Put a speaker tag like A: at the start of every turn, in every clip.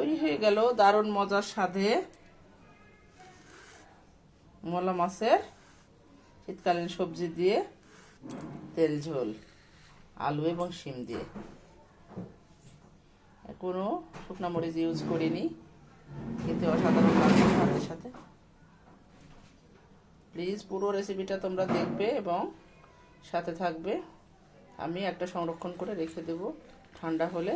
A: তৈরি হয়ে গেল দারুণ মজার স্বাদে মলা মাছের শীতকালীন সবজি দিয়ে তেল ঝোল, আলু এবং শিম দিয়ে। কোনো শুকনো মরিচ ইউজ করিনি, খেতে অসাধারণ লাগবে ভাতের সাথে। প্লিজ পুরো রেসিপিটা তোমরা দেখবে এবং সাথে থাকবে। আমি একটা সংরক্ষণ করে রেখে দেব, ঠান্ডা হলে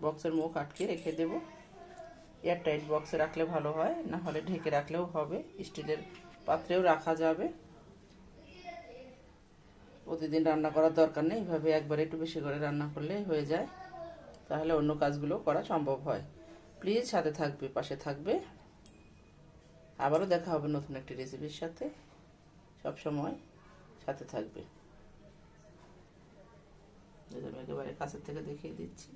A: বক্সের মুখ আটকে রেখে দেব। এয়ারটাইট বক্সে রাখলে ভালো হয় না হলে ঢেকে রাখলেও হবে। স্টিলের পাত্রেও রাখা যাবে। প্রতিদিন রান্না করার দরকার নেই, এইভাবে একবার একটু বেশি করে রান্না করলে হয়ে যায়। তাহলে অন্য কাজগুলো করা সম্ভব হয়। প্লিজ সাথে থাকবে, পাশে থাকবে। আবারও দেখা হবে নতুন একটি রেসিপির সাথে। সব সময় সাথে থাকবে। একেবারে কাছের থেকে দেখিয়ে দিচ্ছি।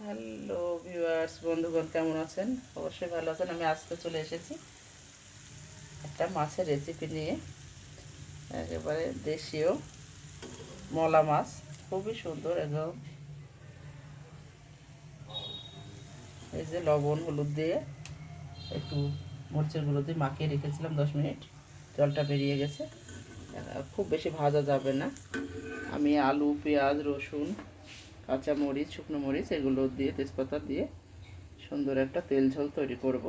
A: হ্যালো ভিউয়ার্স, বন্ধুগণ, কেমন আছেন? অবশ্যই ভালো আছেন। আমি আজকে চলে এসেছি একটা মাছের রেসিপি নিয়ে। একেবারে দেশীয় মলা মাছ। খুবই সুন্দর একদম। এই যে লবণ, হলুদ দিয়ে একটু মরিচের গুঁড়ো দিয়ে মাখিয়ে রেখেছিলাম দশ মিনিট। জলটা বেরিয়ে গেছে। খুব বেশি ভাজা যাবে না। আমি আলু, পেঁয়াজ, রসুন কাঁচা মরিচ, শুকনো মরিচ, এগুলো দিয়ে তেজপাতা দিয়ে সুন্দর একটা তেল ঝোল তৈরি করব।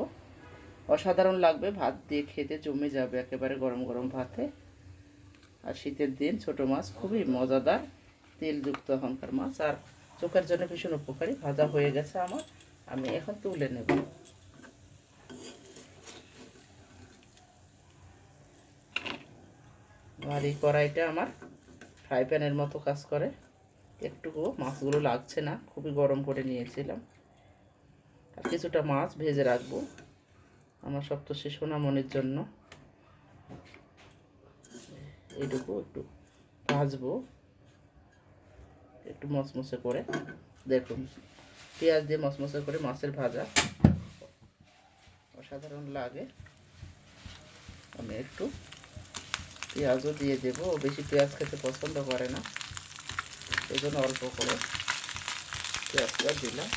A: অসাধারণ লাগবে, ভাত দিয়ে খেতে জমে যাবে একেবারে গরম গরম ভাতে। আর শীতের দিন ছোট মাছ খুবই মজাদার, তেলযুক্ত এখনকার মাছ। আর চোখের জন্য ভীষণ উপকারী, ভাজা হয়ে গেছে আমার, আমি এখন তুলে নেব। আর এই কড়াইটা আমার ফ্রাই প্যানের মতো কাজ করে। একটুকু, মাছগুলো লাগছে না, খুবই গরম করে নিয়েছিলাম। আর কিছুটা মাছ ভেজে রাখব, আমার সপ্তশী সোনামনির জন্য। এইটুকু একটু ভাজবো, একটু মচমচে করে। দেখুন, পেঁয়াজ দিয়ে মচমচে করে মাছের ভাজা অসাধারণ লাগে। আমি একটু পেঁয়াজও দিয়ে দেবো বেশি পেঁয়াজ খেতে পছন্দ করে না। এই জন্য অল্প করে পেঁয়াজটা দিলাম।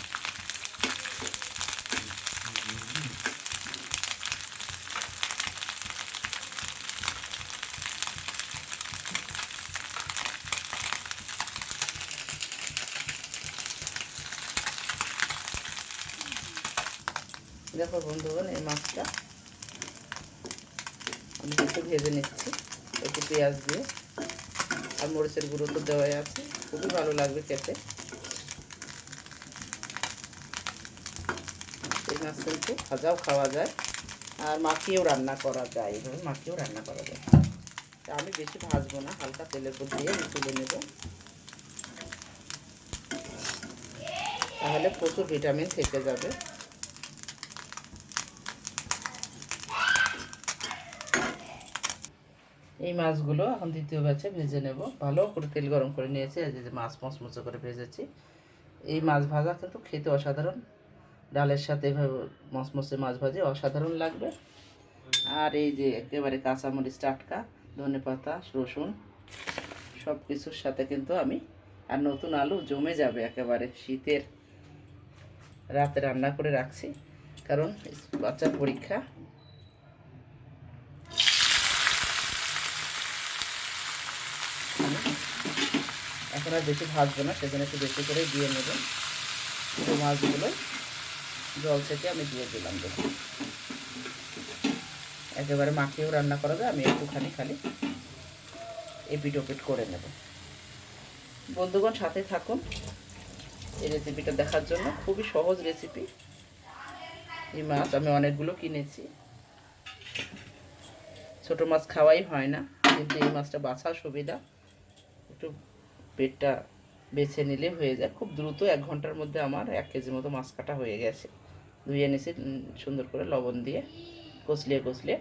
A: দেখো বন্ধুগণ, এই মাছটা আমি একটু ভেজে নিচ্ছি, একটু পেঁয়াজ দিয়ে। আর মরিচের গুঁড়ো তো দেওয়াই আছে। খুবই ভালো লাগবে খেতে। এই মাছ কিন্তু ভাজাও খাওয়া যায়। আর মাখিয়েও রান্না করা যায়। এইভাবে মাখিয়েও রান্না করা যায়। তা আমি বেশি ভাজবো না হালকা তেলের উপর দিয়ে আমি তুলে নেব। তাহলে প্রচুর ভিটামিন থেকে যাবে। এই মাছগুলো এখন দ্বিতীয় ব্যাচে ভেজে নেব। ভালো করে তেল গরম করে নিয়েছি, এই যে মাছ মচমচে করে ভেজেছি। এই মাছ ভাজা কিন্তু খেতে অসাধারণ। ডালের সাথে এভাবে মচমচে মাছ ভাজি অসাধারণ লাগবে। আর এই যে একেবারে কাঁচামরিচ টাটকা, ধনে পাতা, রসুন সব কিছুর সাথে কিন্তু আমি, আর নতুন আলু জমে যাবে একেবারে শীতের রাতে রান্না করে রাখছি। কারণ বাচ্চার পরীক্ষা। এখন বেশি ভাজবো না, সেজন্য একটু বেশি করে দিয়ে নেবেন পুরো মাছগুলো জল থেকে আমি দিয়ে দিলাম দেখুন। একেবারে মাখিয়েও রান্না করা যায়, আমি একটুখানি খালি এপিট ওপিট করে নেব। বন্ধুগণ, সাথে থাকুন এই রেসিপিটা দেখার জন্য। খুবই সহজ রেসিপি এই মাছ আমি অনেকগুলো কিনেছি। ছোট মাছ খাওয়াই হয় না, কিন্তু এই মাছটা বাছার সুবিধা। একটু পেটটা বেছে নিলে হয়ে যায়। খুব দ্রুত এক ঘণ্টার মধ্যে আমার এক কেজি মতো মাছ কাটা হয়ে গেছে। ধুয়ে উম, সুন্দর করে লবণ দিয়ে কচলিয়ে কচলিয়ে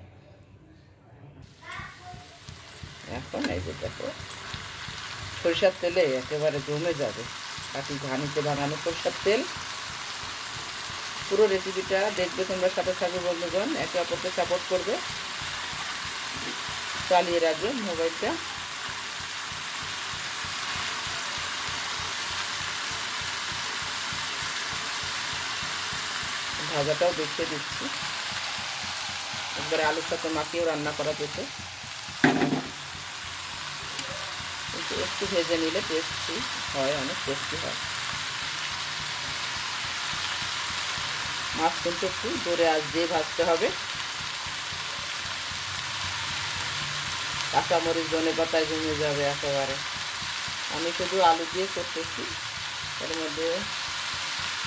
A: এখন এই যে দেখো সরিষার তেলে একেবারে জমে যাবে। কাটি ঘানিতে ভাঙানো সরিষার তেল। পুরো রেসিপিটা দেখবে তোমরা সাথে থাকবে বন্ধুগণ একে অপরকে সাপোর্ট করবে। চালিয়ে রাখবে মোবাইলটা। ভাজাটাও দেখতে দিচ্ছি। একবারে আলুর সাথে মাখিয়েও রান্না করা যেত। কিন্তু একটু ভেজে নিলে টেস্টি হয়, অনেক টেস্টি হয়। মাছ কিন্তু একটু জোরে আঁচ দিয়ে ভাজতে হবে। কাঁচামরিচ, ধনে পাতায় জমে যাবে একেবারে। আমি শুধু আলু দিয়ে করতেছি। এর মধ্যে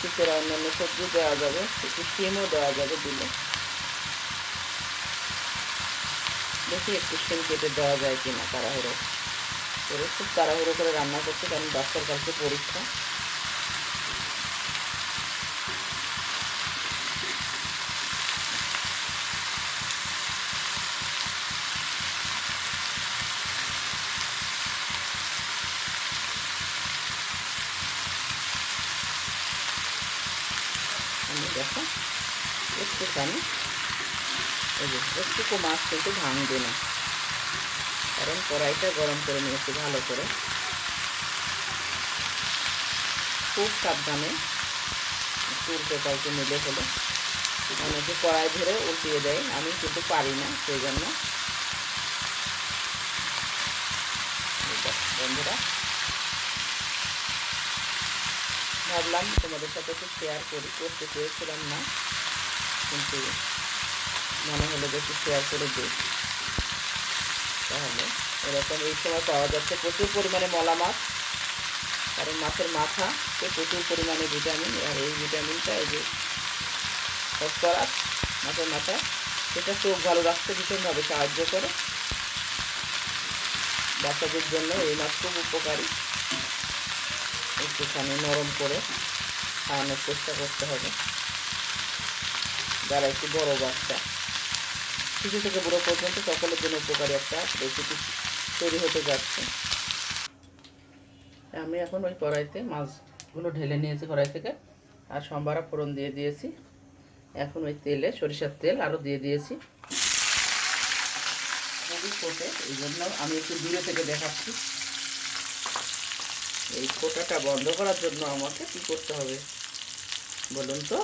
A: চিকেরা অন্যান্য সবজি দেওয়া যাবে, একটু শিমও দেওয়া যাবে দিলে। দেখি একটু শিম কেটে দেওয়া যায় কিনা, তাড়াহুড়ো করে, খুব তাড়াহুড়ো করে রান্না করছে, কারণ বাচ্চার কাছে পরীক্ষা। আমি দেখো, একটুখানি একটুকু মাছ কিন্তু ভাঙবে না। কারণ কড়াইটা গরম করে নিয়েছি ভালো করে। খুব সাবধানে উল্টে পাল্টে নিলে হলো। অনেকে কড়াই ধরে উল্টিয়ে দেয়, আমি কিন্তু পারি না সেই জন্য। বন্ধুরা ভাবলাম তোমাদের সাথে একটু শেয়ার করি, করতে চেয়েছিলাম না, কিন্তু মনে হলো যে একটু শেয়ার করে দিই। তাহলে এরকম এই সময় পাওয়া যাচ্ছে প্রচুর পরিমাণে মলা মাছ, কারণ মাছের মাথাতে প্রচুর পরিমাণে ভিটামিন আর এই ভিটামিনটা এই যে ফসফরাস মাছের মাথা, সেটা চোখ ভালো রাখতে ভীষণভাবে সাহায্য করে। বাচ্চাদের জন্য এই মাছ খুব উপকারী। একটুখানি নরম করে খাওয়ানোর চেষ্টা করতে হবে। যারা একটু বড় বাচ্চা, শিশু থেকে বুড়ো পর্যন্ত সকলের জন্য উপকারী একটা রেসিপি তৈরি হতে যাচ্ছে। আমি এখন ওই কড়াইতে মাছগুলো ঢেলে নিয়েছি কড়াই থেকে, আর সম্বারা ফোড়ন দিয়ে দিয়েছি। এখন ওই তেলে সরিষার তেল আরও দিয়ে দিয়েছি। খুবই ফোটে এই জন্য আমি একটু দূরে থেকে দেখাচ্ছি। এই ফোটাটা বন্ধ করার জন্য আমাকে কি করতে হবে? বলুন তো।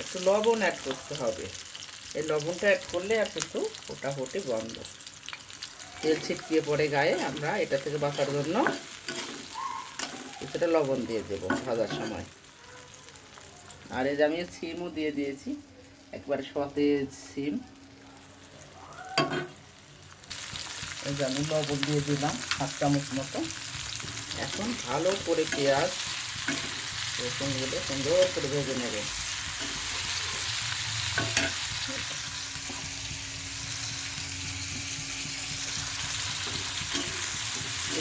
A: একটু লবণ অ্যাড করতে হবে। এই লবণটা অ্যাড করলে আর কিন্তু ফোটা ফোটে বন্ধ। তেল ছিটকিয়ে পড়ে গায়ে, আমরা এটা থেকে বাঁচার জন্য কিছুটা লবণ দিয়ে দেব ভাজার সময়। আর এই যে আমি সিমও দিয়ে দিয়েছি, একবারে সতেজ সিম। এই যে আমি লবণ দিয়ে দিলাম, হাফ চামচ মতো। এখন ভালো করে পেঁয়াজ রসুনগুলো সুন্দর করে ভেজে নেবে।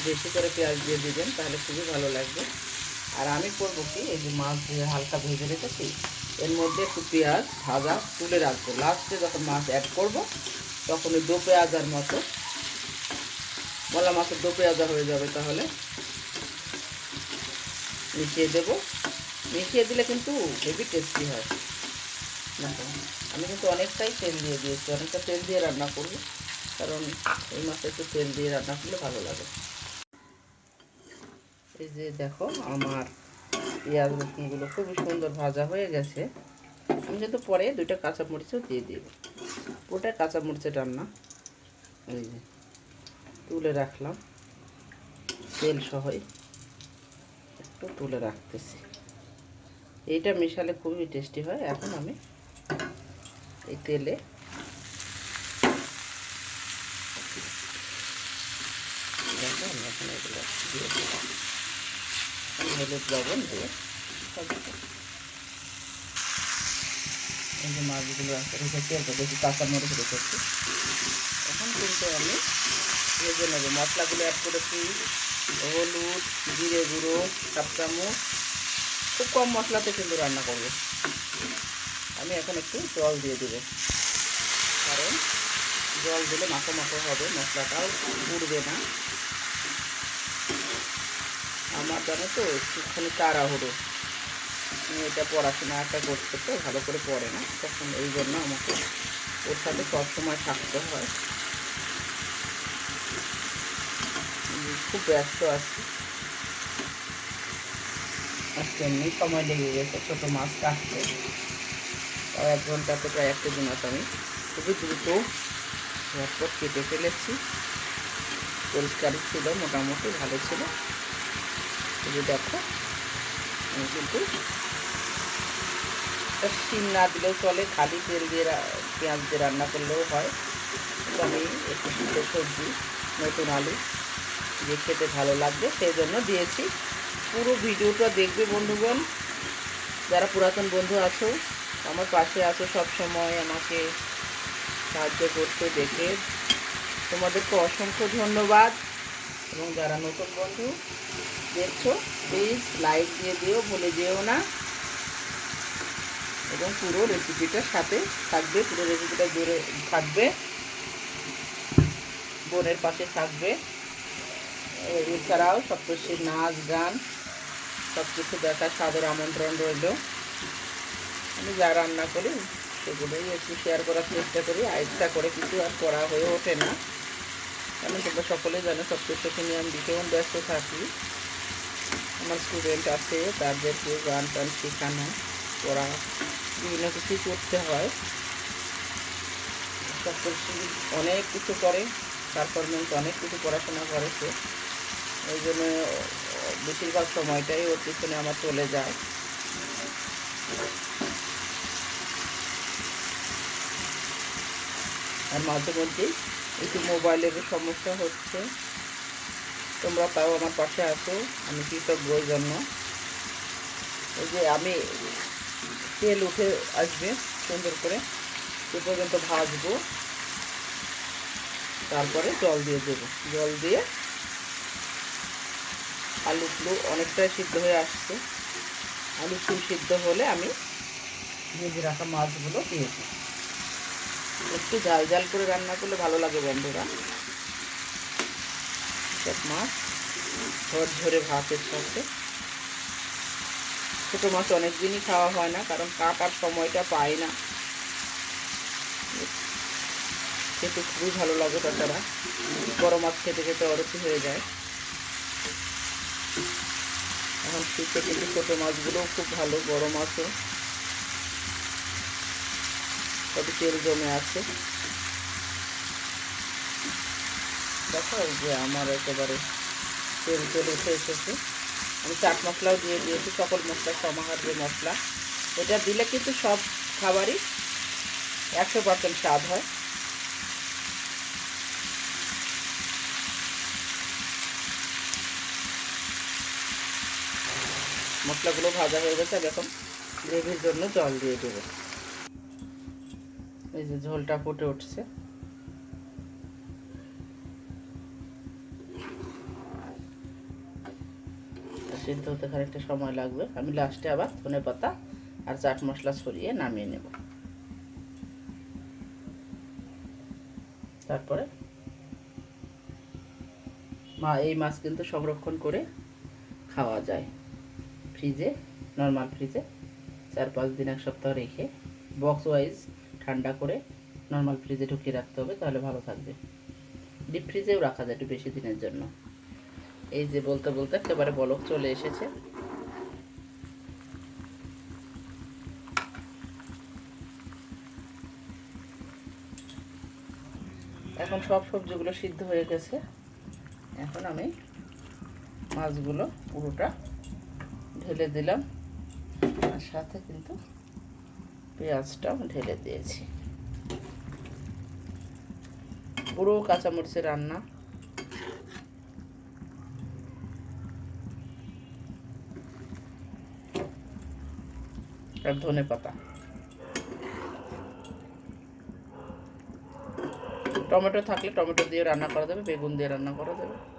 A: বেশি করে পেঁয়াজ দিয়ে দিবেন, তাহলে খুবই ভালো লাগবে। আর আমি করব কি, এই যে মাছ হালকা ভেজে রেখেছি। এর মধ্যে একটু পেঁয়াজ ভাজা তুলে রাখব। লাস্টে যখন মাছ অ্যাড করব তখন ওই দো পেঁয়াজার মতো মলা মাছের দো পেঁয়াজা হয়ে যাবে তাহলে। মিশিয়ে দেব। মিশিয়ে দিলে কিন্তু হেভি টেস্টি হয়। দেখো, আমি কিন্তু অনেকটাই তেল দিয়ে দিয়েছি, অনেকটা তেল দিয়ে রান্না করব, কারণ এই মাছটা একটু তেল দিয়ে রান্না করলে ভালো লাগে। এই যে দেখো, আমার পেঁয়াজ রসুনগুলো খুবই সুন্দর ভাজা হয়ে গেছে। আমি কিন্তু পরে দুইটা কাঁচামরিচও দিয়ে দিব। ওটা কাঁচামরিচের রান্না। এই যে। তুলে রাখলাম। তেল সহই একটু তুলে রাখতেছি। এইটা মেশালে খুবই টেস্টি হয়। এখন আমি এই তেলে আমি এগুলো দিয়ে হলুদ, লবণ দিয়ে এই যে মাছগুলো রেখেছি একটা বেশি কাঁচামরিচ রেখেছি। এখন কিন্তু আমি ভেজে নেব, মশলাগুলো অ্যাড করেছি, হলুদ, জিরে গুঁড়ো সাত চামচ খুব কম মশলাতে কিন্তু রান্না করব। আমি এখন একটু জল দিয়ে দেবো। কারণ জল দিলে মাখো মাখো হবে, মশলাটাও উড়বে না। আমার জানো তো, একটুখানি তাড়াহুড়ো। এটা পড়াশোনা একটা করতে তো, ভালো করে পড়ে না। তখন এই জন্য আমাকে ওর সাথে সবসময় থাকতে হয়। খুব ব্যস্ত আছি। আজকে এমনি সময় লেগে গেছে, ছোটো মাছ কাটতে। তাও এক ঘন্টাতে প্রায় এক কেজি মাছ আমি। খুবই দ্রুত ঝটপট কেটে ফেলেছি। পরিষ্কারই ছিল, মোটামুটি ভালো ছিল। শুধু দেখো, আমি কিন্তু শিম না দিলেও চলে, খালি তেল দিয়ে পেঁয়াজ দিয়ে রান্না করলেও হয়। কিন্তু আমি একটু সবজি, নতুন আলু দিয়ে খেতে ভালো লাগবে, সেই জন্য দিয়েছি। পুরো ভিডিওটা দেখবে বন্ধুগণ। যারা পুরাতন বন্ধু আছো, আমার পাশে আছো সব সময় আমাকে সাহায্য করতে, দেখে। তোমাদেরকে অসংখ্য ধন্যবাদ। এবং যারা নতুন বন্ধু দেখছ প্লিজ লাইক দিয়ে দিও, ভুলে যেও না। এবং পুরো রেসিপিটার সাথে থাকবে, পুরো রেসিপিটা জুড়ে থাকবে। বোনের পাশে থাকবে। এছাড়াও সপ্তর্ষির নাচ, গান সব কিছু দেখার সাদর আমন্ত্রণ রইল। আমি যা রান্না করি, সেগুলোই একটু শেয়ার করার চেষ্টা করি। ইচ্ছা করে কিছু আর করা হয়ে ওঠে না। কারণ তোমরা সকলেই জানো, সপ্তর্ষকে নিয়ে আমি ভীষণ ব্যস্ত থাকি। আমার স্টুডেন্ট আছে, তাদেরকে গান টান শেখানো পড়া বিভিন্ন কিছু করতে হয়। সপ্তর্ষি অনেক কিছু করে পারফরমেন্স অনেক কিছু পড়াশোনা করেছে ওই জন্য বেশিরভাগ সময়টাই ওর পিছনে আমার চলে যায়। আর মাঝে মধ্যেই একটু মোবাইলের সমস্যা হচ্ছে। তোমরা তাও আমার পাশে আছো আমি কৃতজ্ঞ ওই জন্য ওই যে আমি তেল উঠে আসবে সুন্দর করে সে পর্যন্ত ভাজবো। তারপরে জল দিয়ে দেবো। জল দিয়ে আলুগুলো অনেকটাই সিদ্ধ হয়ে আসছে। আলু ফুল সিদ্ধ হলে আমি ভেজে রাখা মাছগুলো দিয়ে একটু ঝাল ঝাল করে রান্না করলে ভালো লাগে বন্ধুরা। সব মাছ ঝর ঝরে ভাতের সাথে। ছোটো মাছ অনেক দিনই খাওয়া হয় না, কারণ কাটার সময়টা পাই না। খেতে খুবই ভালো লাগে তাছাড়া। বড় মাছ খেতে খেতে অরতি হয়ে যায়। এখন শীতে কিন্তু ছোটো মাছগুলোও খুব ভালো, বড় মাছও। কত তেল জমে আছে। দেখো যে আমার একেবারে তেল তেল উঠে এসেছে। আমি চাট মশলাও দিয়ে দিয়েছি, সকল মশলা, সমাহার যে মশলা। এটা দিলে কিন্তু সব খাবারই একশো পার্সেন্ট স্বাদ হয়। মশলাগুলো ভাজা হয়ে গেছে আমি এখন গ্রেভির জন্য জল দিয়ে দেবো। এই যে ঝোলটা ফুটে উঠছে। সিদ্ধ হতে খানিকটা সময় লাগবে। আমি লাস্টে আবার ধনে পাতা আর চাট মশলা ছড়িয়ে নামিয়ে নেব। তারপরে মা, এই মাছ কিন্তু সংরক্ষণ করে খাওয়া যায়। ফ্রিজে নর্মাল ফ্রিজে চার পাঁচ দিন এক সপ্তাহ রেখে বক্স ওয়াইজ ঠান্ডা করে নর্মাল ফ্রিজে ঢুকিয়ে রাখতে হবে, তাহলে ভালো থাকবে। ডিপ ফ্রিজেও রাখা যায় একটু বেশি দিনের জন্য। এই যে বলতে বলতে একেবারে বলক চলে এসেছে। এখন সব সবজিগুলো সিদ্ধ হয়ে গেছে। এখন আমি মাছগুলো পুরোটা ঢেলে দিলাম। আর সাথে কিন্তু পেঁয়াজটাও ঢেলে দিয়েছি। পুরো কাঁচামরিচের রান্না। আর ধনে পাতা। টমেটো থাকলে টমেটো দিয়ে রান্না করা যাবে, বেগুন দিয়ে রান্না করা যাবে।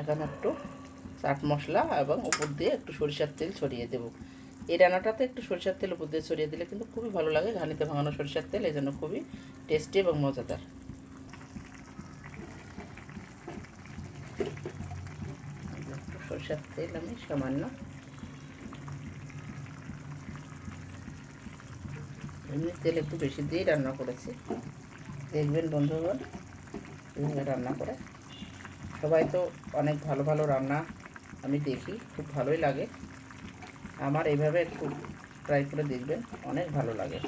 A: এখন একটু চাট মশলা এবং উপর দিয়ে একটু সরিষার তেল ছড়িয়ে দেবো। এই রান্নাটাতে একটু সরিষার তেল উপর দিয়ে ছড়িয়ে দিলে কিন্তু খুবই ভালো লাগে, ঘানিতে ভাঙানো সরিষার তেল, এই জন্য খুবই টেস্টি এবং মজাদার। সরিষার তেল আমি সামান্য এমনি তেল একটু বেশি দিয়েই রান্না করেছি। দেখবেন বন্ধুগণ রান্না করে। সবাই তো অনেক ভালো ভালো রান্না আমি দেখি, খুব ভালোই লাগে। আমার এইভাবে একটু ট্রাই করে দেখবেন, অনেক ভালো লাগে।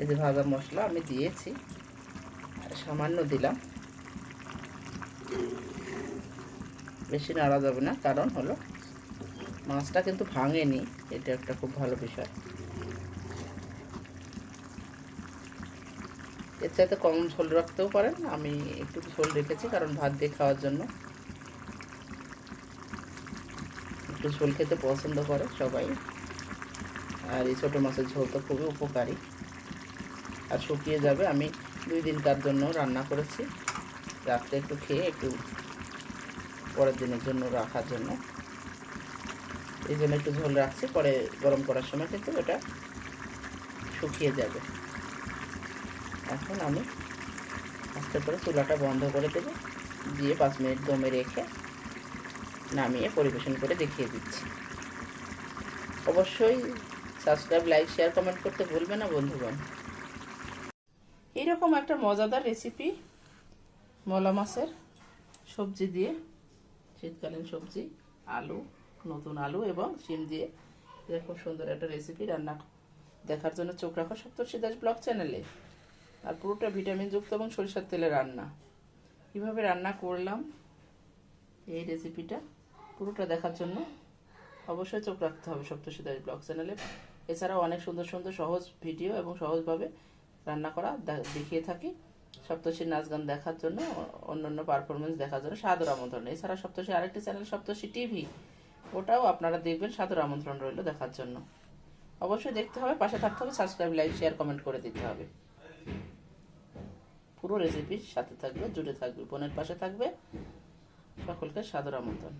A: এই যে ভাজা মশলা আমি দিয়েছি, সামান্য দিলাম। বেশি নাড়া যাবে না, কারণ হলো মাছটা কিন্তু ভাঙেনি, এটা একটা খুব ভালো বিষয়। এর চাইতে কম ঝোল রাখতেও পারেন। আমি একটু ঝোল রেখেছি, কারণ ভাত দিয়ে খাওয়ার জন্য। একটু ঝোল খেতে পছন্দ করে সবাই। আর এই ছোটো মাছের ঝোল তো খুবই উপকারী। আর শুকিয়ে যাবে। আমি দুই দিনকার জন্য রান্না করেছি। রাত্রে একটু খেয়ে একটু পরের দিনের জন্য রাখার জন্য। এই জন্য একটু ঝোল রাখছি। পরে গরম করার সময় কিন্তু এটা শুকিয়ে যাবে। এখন আমি আস্তে করে চুলাটা বন্ধ করে দেবো। দিয়ে পাঁচ মিনিট দমে রেখে নামিয়ে পরিবেশন করে দেখিয়ে দিচ্ছি। অবশ্যই সাবস্ক্রাইব লাইক শেয়ার কমেন্ট করতে ভুলবে না বন্ধুগণ। এইরকম একটা মজাদার রেসিপি মলা মাছের সবজি দিয়ে, শীতকালীন সবজি, আলু, নতুন আলু এবং শিম দিয়ে। এরকম সুন্দর একটা রেসিপি রান্না দেখার জন্য চোখ রাখো সপ্তর্ষি দাস ব্লগ চ্যানেলে। আর পুরোটা ভিটামিনযুক্ত এবং সরিষার তেলে রান্না। কীভাবে রান্না করলাম, এই রেসিপিটা পুরোটা দেখার জন্য অবশ্যই চোখ রাখতে হবে সপ্তর্ষি দাস ব্লগ চ্যানেলে। এছাড়াও অনেক সুন্দর সুন্দর সহজ ভিডিও এবং সহজভাবে রান্না করা দেখিয়ে থাকি। সপ্তর্ষির নাচ গান দেখার জন্য, অন্যান্য পারফরমেন্স দেখার জন্য সাদর আমন্ত্রণ। এছাড়া সপ্তর্ষি আরেকটি চ্যানেল সপ্তর্ষি টিভি। ওটাও আপনারা দেখবেন সাদর আমন্ত্রণ রইল দেখার জন্য। অবশ্যই দেখতে হবে, পাশে থাকতে হবে সাবস্ক্রাইব লাইক শেয়ার কমেন্ট করে দিতে হবে। পুরো রেসিপির সাথে থাকবে জুড়ে থাকবে বোনের পাশে থাকবে সকলকে সাদর আমন্ত্রণ।